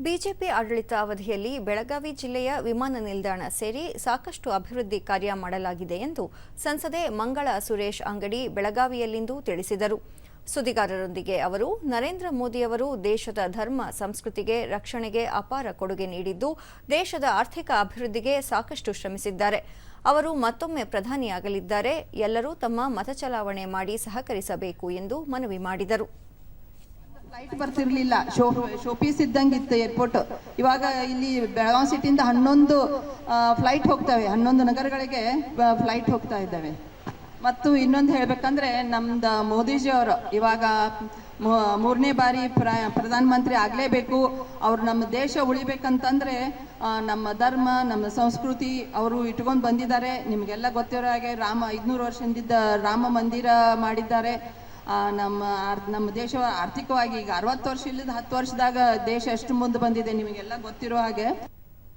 BJP ಆಡಳಿತ ಅವಧಿಯಲ್ಲಿ ಬೆಳಗಾವಿ ಜಿಲ್ಲೆಯ ವಿಮಾನ ನಿಲ್ದಾಣ ಸೇರಿ ಸಾಕಷ್ಟು ಅಭಿವೃದ್ಧಿ ಕಾರ್ಯ ಮಾಡಲಾಗಿದೆ ಎಂದು ಸಂಸದೆ ಮಂಗಳ ಸುರೇಶ್ ಅಂಗಡಿ ಬೆಳಗಾವಿಯಲ್ಲಿಂದು ತಿಳಿಸಿದರು. ಸುದ್ದಿಗಾರರೊಂದಿಗೆ ಅವರು, ನರೇಂದ್ರ ಮೋದಿಯವರು ದೇಶದ ಧರ್ಮ, ಸಂಸ್ಕೃತಿಗೆ, ರಕ್ಷಣೆಗೆ ಅಪಾರ ಕೊಡುಗೆ ನೀಡಿದ್ದು, ದೇಶದ ಆರ್ಥಿಕ ಅಭಿವೃದ್ಧಿಗೆ ಸಾಕಷ್ಟು ಶ್ರಮಿಸಿದ್ದಾರೆ. ಅವರು ಮತ್ತೊಮ್ಮೆ ಪ್ರಧಾನಿಯಾಗಲಿದ್ದಾರೆ. ಎಲ್ಲರೂ ತಮ್ಮ ಮತಚಲಾವಣೆ ಮಾಡಿ ಸಹಕರಿಸಬೇಕು ಎಂದು ಮನವಿ ಮಾಡಿದರು. ಫ್ಲೈಟ್ ಬರ್ತಿರ್ಲಿಲ್ಲ. ಶೋ ಶೋಪೀಸ್ ಇದ್ದಂಗಿತ್ತು ಏರ್ಪೋರ್ಟ್ ಇವಾಗ ಇಲ್ಲಿ ಬೆಳಗಾವಿ ಸಿಟಿಯಿಂದ ಹನ್ನೊಂದು ಫ್ಲೈಟ್ ಹೋಗ್ತವೆ. ಹನ್ನೊಂದು ನಗರಗಳಿಗೆ ಫ್ಲೈಟ್ ಹೋಗ್ತಾ ಇದ್ದಾವೆ. ಮತ್ತು ಇನ್ನೊಂದು ಹೇಳ್ಬೇಕಂದ್ರೆ ನಮ್ದು ಮೋದಿಜಿ ಅವರು ಇವಾಗ ಮೂರನೇ ಬಾರಿ ಪ್ರ ಪ್ರಧಾನಮಂತ್ರಿ ಆಗಲೇಬೇಕು. ಅವರು ನಮ್ಮ ದೇಶ ಉಳಿಬೇಕಂತಂದ್ರೆ ನಮ್ಮ ಧರ್ಮ, ನಮ್ಮ ಸಂಸ್ಕೃತಿ, ಅವರು ಇಟ್ಕೊಂಡು ಬಂದಿದ್ದಾರೆ. ನಿಮಗೆಲ್ಲ ಗೊತ್ತಿರೋ ಹಾಗೆ ರಾಮ, ಐದುನೂರು ವರ್ಷದಿಂದ ರಾಮ ಮಂದಿರ ಮಾಡಿದ್ದಾರೆ. ನಮ್ಮ ನಮ್ಮ ದೇಶ ಆರ್ಥಿಕವಾಗಿ ಈಗ ಅರವತ್ತು ವರ್ಷ ಇಲ್ಲದ ಹತ್ತು ವರ್ಷದಾಗ ದೇಶ ಎಷ್ಟು ಮುಂದೆ ಬಂದಿದೆ ನಿಮಗೆಲ್ಲ ಗೊತ್ತಿರೋ ಹಾಗೆ.